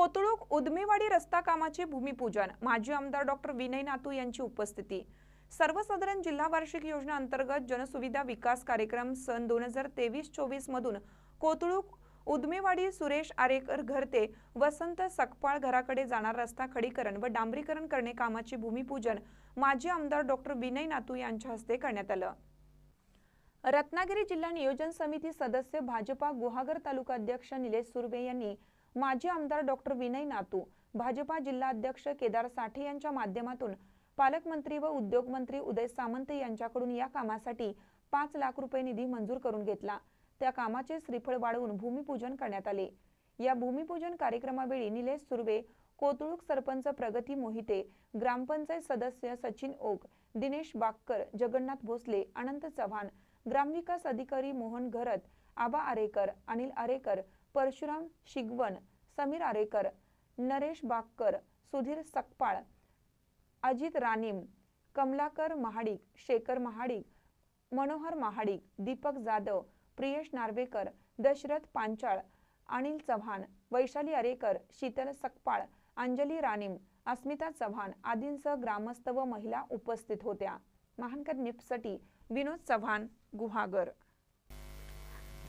कोतळूक उदमेवाडी रस्ता कामाचे भूमिपूजन. माजी आमदार डॉक्टर विनय नातू यांची उपस्थिती. सर्वसाधारण जिल्हा वार्षिक योजना अंतर्गत जनसुविधा विकास कार्यक्रम सन दोन हजार तेवीस चोवीस मधून कोतळूक उदमेवाडी सुरेश आरेकर घर ते वसंत सकपाळ घराकडे जाणार रस्ता खडीकरण व डांबरीकरण करणे कामाचे भूमिपूजन माजी आमदार डॉक्टर विनय नातू यांच्या हस्ते करण्यात आलं. रत्नागिरी जिल्हा नियोजन समिती सदस्य भाजपा गुहागर तालुका अध्यक्ष निलेश सुर्वे यांनी माजी आमदार डॉक्टर विनय नातू भाजपा जिल्हाध्यक्ष केदार साठे यांच्या माध्यमातून पालकमंत्री व उद्योगमंत्री उदय सामंत यांच्याकडून या कामासाठी पाच लाख रुपये निधी मंजूर करून घेतला. त्या कामाचे श्रीफळ वाढवून भूमिपूजन करण्यात आले. या भूमिपूजन कार्यक्रमावेळी निलेश सुर्वे कोतुळूक सरपंच प्रगती मोहिते ग्रामपंचायत सदस्य सचिन ओक दिनेश बाक्कर जगन्नाथ भोसले अनंत चव्हाण ग्रामविकास अधिकारी मोहन घरत आबा आरेकर अनिल आरेकर परशुराम शिगवण समीर आरेकर नरेश बाक्कर सुधीर सकपाळ अजित रानीम कमलाकर महाडिक शेखर महाडिक मनोहर महाडिक दीपक जाधव प्रियेश नार्वेकर दशरथ पांचाळ अनिल चव्हाण वैशाली अरेकर शीतल सकपाळ अंजली रानीम अस्मिता चव्हाण आदींसह ग्रामस्थ व महिला उपस्थित होत्या. महानकर निपसटी विनोद चव्हाण गुहागर.